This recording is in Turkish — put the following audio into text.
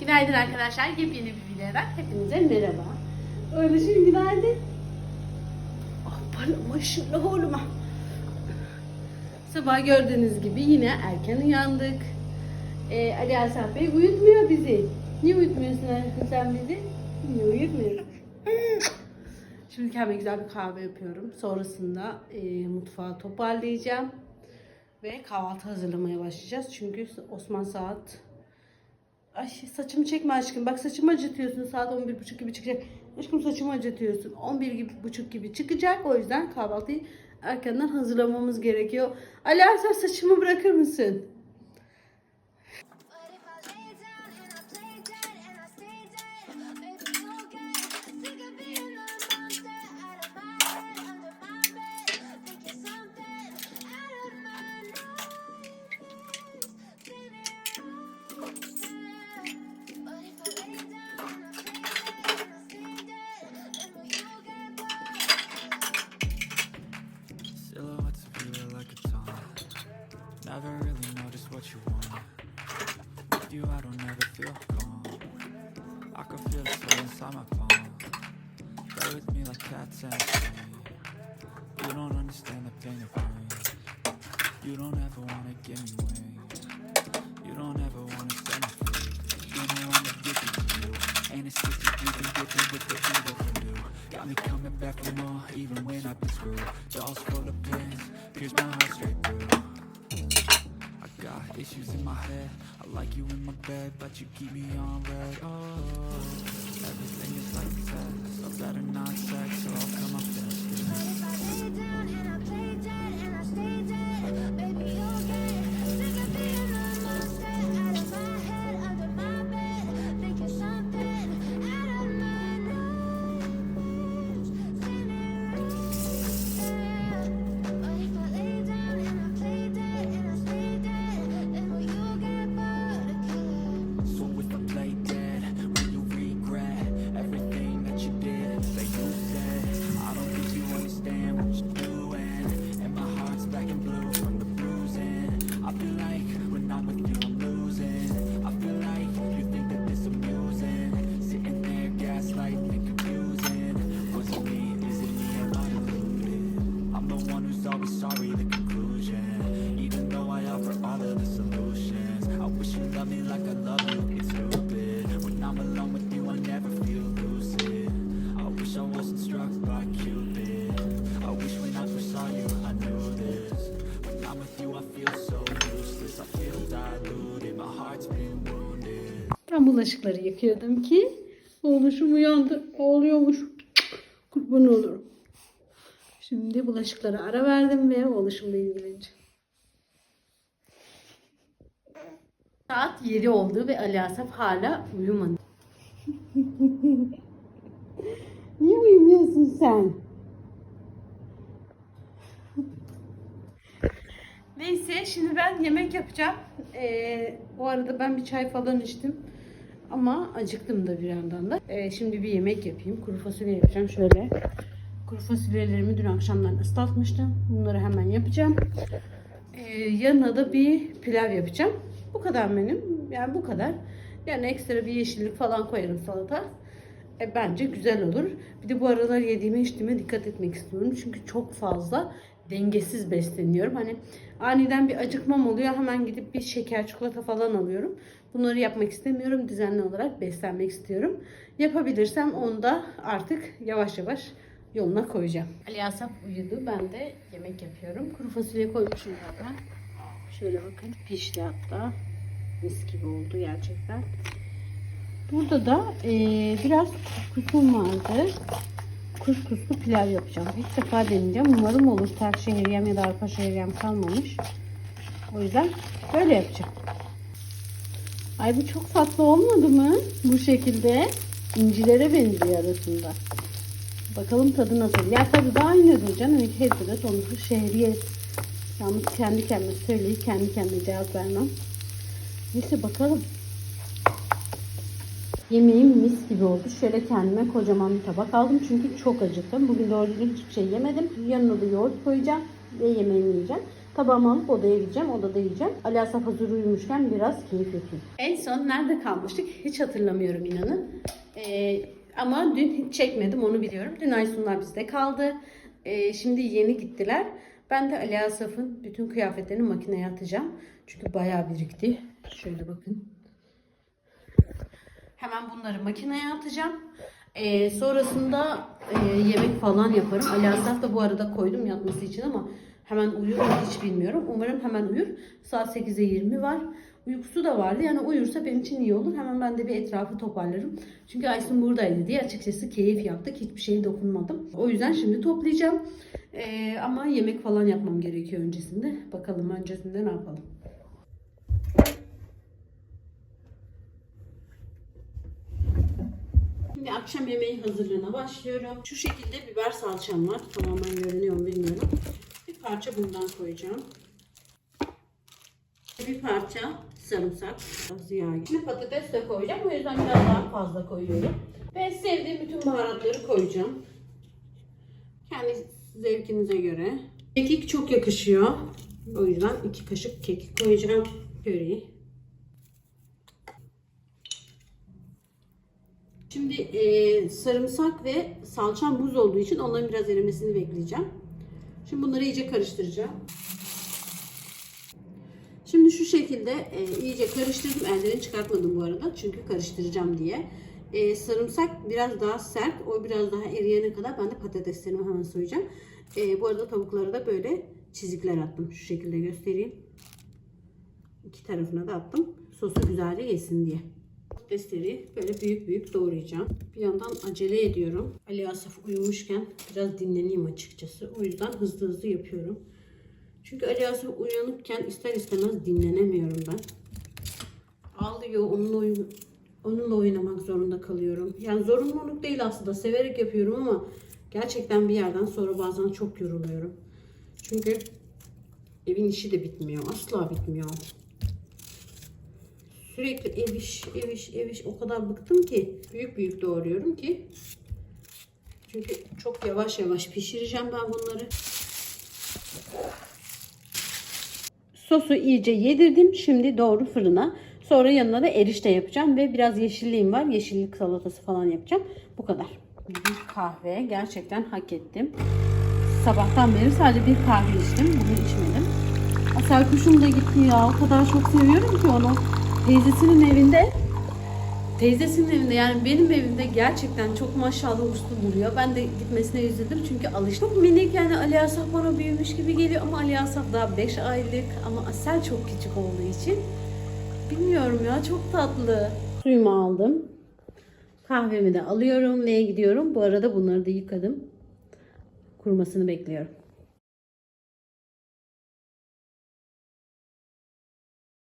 Günaydın arkadaşlar. Yepyeni bir videodan hepinize merhaba. Öyle şimdi günaydın. Ah bana maşallah oğluma. Sabah gördüğünüz gibi yine erken uyandık. Ee, Ali Asaf Bey uyutmuyor bizi. Niye uyutmuyorsun aşkım sen bizi? Niye uyutmuyorsun? Şimdi kendime güzel bir kahve yapıyorum. Sonrasında e, mutfağı toparlayacağım. Ve kahvaltı hazırlamaya başlayacağız. Çünkü Osman saat... Ay saçımı çekme aşkım. Bak saçımı acıtıyorsun. Saat 11.30 gibi çıkacak. Aşkım saçımı acıtıyorsun. 11.30 gibi çıkacak. O yüzden kahvaltıyı erkenden hazırlamamız gerekiyor. Ali sen saçımı bırakır mısın? Inside my palm. Play with me like cats and sheep. You don't understand the pain of pain. You don't ever wanna give me wings. You don't ever wanna set me free. You know I'm addicted to you. And it's just that you've been dipping with the evil voodoo. Got me coming back for more, even when I've been screwed. Dolls full of pins, pierce my heart straight through. Got issues in my head. I like you in my bed, but you keep me on red. Oh, everything is struck by Cupid. I wish when I first saw you, I knew this. When I'm with you, I feel so useless. I feel diluted. My heart's been wounded. Ben bulaşıkları yıkıyordum ki oğluşum uyandı. Ağlıyormuş. Kurban olurum. Şimdi bulaşıklara ara verdim ve oğluşumla ilgileneceğim. Saat 7 oldu ve Ali Asaf hala uyumadı. Niye uyumuyorsun sen? Neyse şimdi ben yemek yapacağım. Ee, o arada ben bir çay falan içtim. Ama acıktım da bir yandan da. Ee, şimdi bir yemek yapayım. Kuru fasulye yapacağım. Şöyle kuru fasulyelerimi dün akşamdan ıslatmıştım. Bunları hemen yapacağım. Ee, yanına da bir pilav yapacağım. Bu kadar benim. Yani bu kadar. Yani ekstra bir yeşillik falan koyarım salata. E, bence güzel olur. Bir de bu aralar yediğime içtiğime dikkat etmek istiyorum. Çünkü çok fazla dengesiz besleniyorum. Hani aniden bir acıkmam oluyor. Hemen gidip bir şeker çikolata falan alıyorum. Bunları yapmak istemiyorum. Düzenli olarak beslenmek istiyorum. Yapabilirsem onu da artık yavaş yavaş yoluna koyacağım. Ali Asaf uyudu. Ben de yemek yapıyorum. Kuru fasulye koymuşum zaten. Şöyle bakın pişti hatta. Mis gibi oldu gerçekten. Burada da eee, biraz kuskusum vardı. Kuskuslu pilav yapacağım. İlk defa deneyeceğim. Umarım olur. Ters şehriyem ya da arpa şehriyem kalmamış. O yüzden böyle yapacağım. Ay bu çok tatlı olmadı mı? Bu şekilde incilere benziyor arasında. Bakalım tadı nasıl? Ya tadı da aynıdır canım. Hepsi de sonuçta şehriye. Yalnız kendi kendime söyleyip kendi kendime cevap vermem. Neyse bakalım. Yemeğim mis gibi oldu. Şöyle kendime kocaman bir tabak aldım. Çünkü çok acıktım. Bugün doğru düzgün hiçbir şey yemedim. Yanına da yoğurt koyacağım. Ve yemeğimi yiyeceğim. Tabağımı alıp odaya gideceğim. Odada yiyeceğim. Ali Asaf hazır uyumuşken biraz keyif yapayım. En son nerede kalmıştık? Hiç hatırlamıyorum inanın. Ee, ama dün hiç çekmedim onu biliyorum. Dün Aysunlar bizde kaldı. Ee, şimdi yeni gittiler. Ben de Ali Asaf'ın bütün kıyafetlerini makineye atacağım. Çünkü bayağı birikti. Şöyle bakın. Hemen bunları makineye atacağım. Ee, sonrasında e, yemek falan yaparım. Ali Asaf da bu arada koydum yatması için ama hemen uyur mu hiç bilmiyorum. Umarım hemen uyur. Saat 8'e 20 var. Uykusu da vardı. Yani uyursa benim için iyi olur. Hemen ben de bir etrafı toparlarım. Çünkü Aysun buradaydı diye açıkçası keyif yaptık. Hiçbir şeye dokunmadım. O yüzden şimdi toplayacağım. Ee, ama yemek falan yapmam gerekiyor öncesinde. Bakalım öncesinde ne yapalım. Şimdi akşam yemeği hazırlığına başlıyorum. Şu şekilde biber salçam var. Tamamen görünüyor mu bilmiyorum. Bir parça bundan koyacağım. Bir parça sarımsak. Az yağ. Şimdi patates de koyacağım. O yüzden biraz daha fazla koyuyorum. Ve sevdiğim bütün baharatları koyacağım. Kendi zevkinize göre. Kekik çok yakışıyor. O yüzden iki kaşık kekik koyacağım. Köri. Şimdi e, sarımsak ve salçam buz olduğu için onların biraz erimesini bekleyeceğim. Şimdi bunları iyice karıştıracağım. Şimdi şu şekilde e, iyice karıştırdım. Ellerini çıkartmadım bu arada. Çünkü karıştıracağım diye. E, sarımsak biraz daha sert. O biraz daha eriyene kadar ben de patateslerimi hemen soyacağım. E, bu arada tavuklara da böyle çizikler attım. Şu şekilde göstereyim. İki tarafına da attım. Sosu güzelce yesin diye. Patatesleri böyle büyük büyük doğrayacağım. Bir yandan acele ediyorum. Ali Asaf uyumuşken biraz dinleneyim açıkçası. O yüzden hızlı hızlı yapıyorum. Çünkü Ali Asaf uyanıkken ister istemez dinlenemiyorum ben. Ağlıyor, onunla, oyun, onunla oynamak zorunda kalıyorum. Yani zorunluluk değil aslında, severek yapıyorum ama gerçekten bir yerden sonra bazen çok yoruluyorum. Çünkü evin işi de bitmiyor, asla bitmiyor. Sürekli ev iş, ev iş, ev iş o kadar bıktım ki büyük büyük doğruyorum ki. Çünkü çok yavaş yavaş pişireceğim ben bunları. Sosu iyice yedirdim. Şimdi doğru fırına. Sonra yanına da erişte yapacağım ve biraz yeşilliğim var. Yeşillik salatası falan yapacağım. Bu kadar. Bir kahve gerçekten hak ettim. Sabahtan beri sadece bir kahve içtim. Bugün içmedim. Asel kuşum da gitti ya. O kadar çok seviyorum ki onu. Teyzesinin evinde Teyzesinin evinde yani benim evimde gerçekten çok maşallah uslu duruyor. Ben de gitmesine üzüldüm çünkü alıştım. Minik yani Ali Asaf bana büyümüş gibi geliyor ama Ali Asaf daha 5 aylık ama Asel çok küçük olduğu için bilmiyorum ya çok tatlı. Suyumu aldım. Kahvemi de alıyorum ve gidiyorum. Bu arada bunları da yıkadım. Kurumasını bekliyorum.